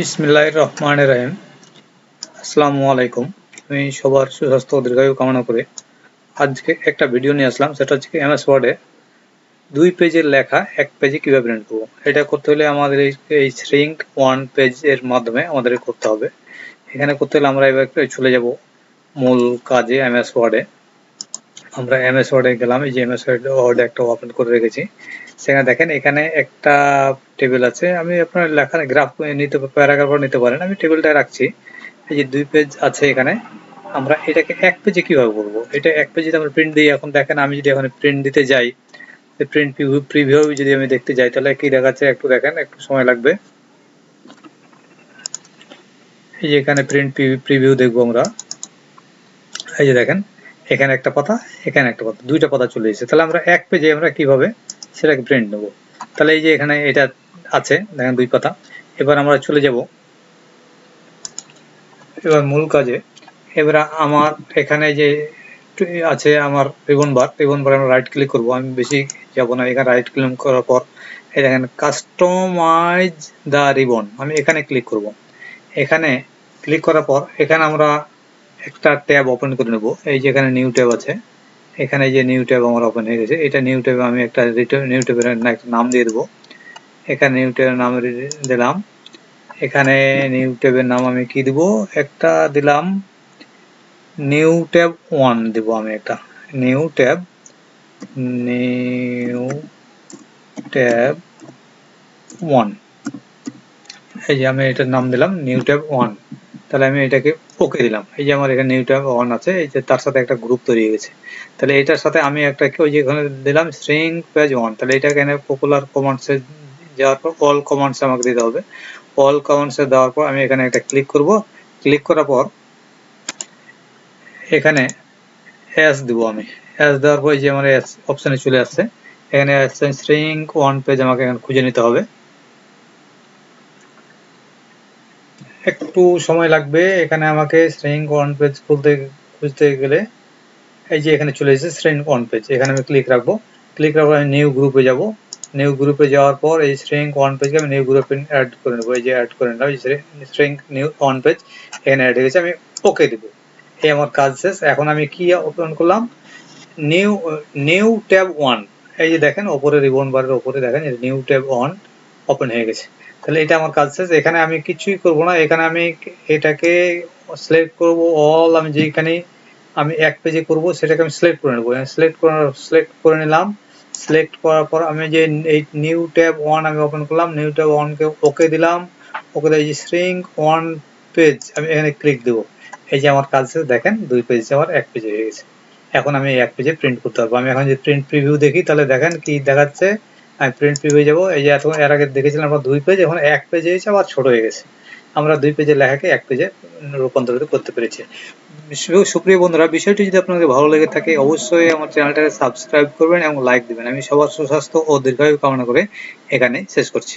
বিসমিল্লাহ রহমান রাহিম। আসসালামু আলাইকুম আমি সবার সুস্বাস্থ্য দীর্ঘায়ু কামনা করে আজকে একটা ভিডিও নিয়ে আসলাম। সেটা হচ্ছে এমএস ওয়ার্ডে দুই পেজের লেখা, এক পেজে কীভাবে প্রিন্ট করব। এটা করতে হলে আমাদের এই এই শ্রিঙ্ক ওয়ান পেজের মাধ্যমে আমাদের করতে হবে। এখানে করতে হলে আমরা এবার চলে যাব মূল কাজে এমএস ওয়ার্ডে আমরা এমএস ওয়ার্ডে গেলাম। এই যে এমএস ওয়ার্ডে একটা ওপেন করে রেখেছি। সেখানে দেখেন এখানে একটা টেবিল আছে। আমি আপনার লেখা গ্রাফ নিতে প্যারাগ্রাফ নিতে পারেন। আমি টেবিলটা রাখছি। এই যে দুই পেজ আছে এখানে। আমরা এটাকে এক পেজে কীভাবে করব? এটা এক পেজে আমরা প্রিন্ট দিই, এখন দেখেন আমি যদি এখন প্রিন্ট দিতে যাই প্রিন্ট প্রিভিউ যদি আমি দেখতে যাই, তাহলে কি দেখাচ্ছে? একটু দেখেন, একটু সময় লাগবে। এই যে এখানে প্রিন্ট প্রিভিউ দেখব আমরা। এই যে দেখেন, এখানে একটা পাতা, এখানে একটা পাতা, দুইটা পাতা চলে এসেছে। তাহলে আমরা এক পেজে আমরা কীভাবে সেটাকে প্রিন্ট নেব? তাহলে এই যে এখানে এটা আছে, দেখেন দুই পাতা। এবার আমরা চলে যাব। এবার মূল কাজে। এবার আমার এখানে যে আছে আমার রিবন বার রিবন বার আমরা রাইট ক্লিক করব। আমি বেশি যাব না, এখানে রাইট ক্লিক করার পর। এই দেখেন কাস্টমাইজ দা রিবন আমি এখানে ক্লিক করব। এখানে ক্লিক করার পর, এখানে আমরা একটা ট্যাব ওপেন করে নেব। এই যে এখানে নিউ ট্যাব আছে। এখানে যে নিউ ট্যাব আমার ওপেন হয়ে গেছে, এটা নিউ ট্যাবে আমি একটা নিউ ট্যাবের একটা নাম দিয়ে দেবো। এখানে নিউ ট্যাবের নাম দিলাম। এখানে নিউ ট্যাবের নাম আমি কি দিব? একটা দিলাম নিউ ট্যাব ওয়ান দিব আমি একটা। New tab new tab one এই যে আমি এটার নাম দিলাম নিউ ট্যাব ওয়ান তাহলে আমি এটাকে ওকে দিলাম। এই যে আমার এখানে নিউ ট্যাব ওয়ান আছে, এই যে তার সাথে একটা গ্রুপ তৈরি হয়ে গেছে। তাহলে এটার সাথে আমি একটা ওই যে এখানে দিলাম স্ট্রিং পেজ ওয়ান তাহলে এটা এখানে পপুলার কমান্ডসে যাওয়ার পর অল কমান্ডস আমাকে দিতে হবে। অল কমান্ডসে দেওয়ার পর আমি এখানে একটা ক্লিক করব। ক্লিক করার পর এখানে এস দিব আমি। এস দেওয়ার পর যে আমার এস অপশনে চলে আসছে। এখানে স্ট্রিং ওয়ান পেজ আমাকে এখানে খুঁজে নিতে হবে। একটু সময় লাগবে। এখানে আমাকে স্ট্রিং ওয়ান পেজ খুলতে, খুঁজতে গেলে এই যে এখানে চলে এসেছে স্ট্রিং ওয়ান পেজ এখানে আমি ক্লিক রাখব। ক্লিক রাখব আমি নিউ গ্রুপে যাব। নিউ গ্রুপে যাওয়ার পর এই স্ট্রিং ওয়ান পেজকে আমি নিউ গ্রুপে অ্যাড করে নেব। এই যে অ্যাড করে নিলাম স্ট্রিং নিউ ওয়ান পেজ এখানে অ্যাড হয়ে গেছে, আমি ওকে দেবো। এই আমার কাজ শেষ। এখন আমি কি ওপেন করলাম? নিউ নিউ ট্যাব ওয়ান এই যে দেখেন, ওপরে রিবন বারের ওপরে দেখেন নিউ ট্যাব ওয়ান ওপেন হয়ে গেছে। তাহলে এটা আমার কাজ শেষ। এখানে আমি কিছুই করব না। এখানে আমি এটাকে সিলেক্ট করব অল আমি যেখানে আমি এক পেজে করব, সেটাকে আমি সিলেক্ট করে নেব। সিলেক্ট করে সিলেক্ট করে নিলাম। সিলেক্ট করার পর আমি যে এই নিউ ট্যাব ওয়ান আমি ওপেন করলাম নিউ ট্যাব ওয়ানকে ওকে দিলাম। ওকে এই যে স্ট্রিং ওয়ান পেজ আমি এখানে ক্লিক দেব। এই যে আমার কাজ দেখেন দুই পেজ আমার এক পেজে হয়ে গেছে। এখন আমি এক পেজে প্রিন্ট করতে পারব। আমি এখন যদি প্রিন্ট প্রিভিউ দেখি, তাহলে দেখেন কি দেখাচ্ছে। আমি প্রিন্ট প্রিভিউ যাব। এই যে এত এর আগে দেখেছিলাম আমরা দুই পেজ এখন এক পেজ হয়েছে, আবার ছোট হয়ে গেছে। আমরা দুই পেজের লেখাকে এক পেজে রূপান্তরিত করতে পেরেছি। সুপ্রিয় বন্ধুরা, বিষয়টি যদি আপনাদের ভালো লেগে থাকে, অবশ্যই আমার চ্যানেলটাকে সাবস্ক্রাইব করবেন এবং লাইক দেবেন। আমি সবার সুস্বাস্থ্য ও দীর্ঘায়ু কামনা করে এখানে শেষ করছি।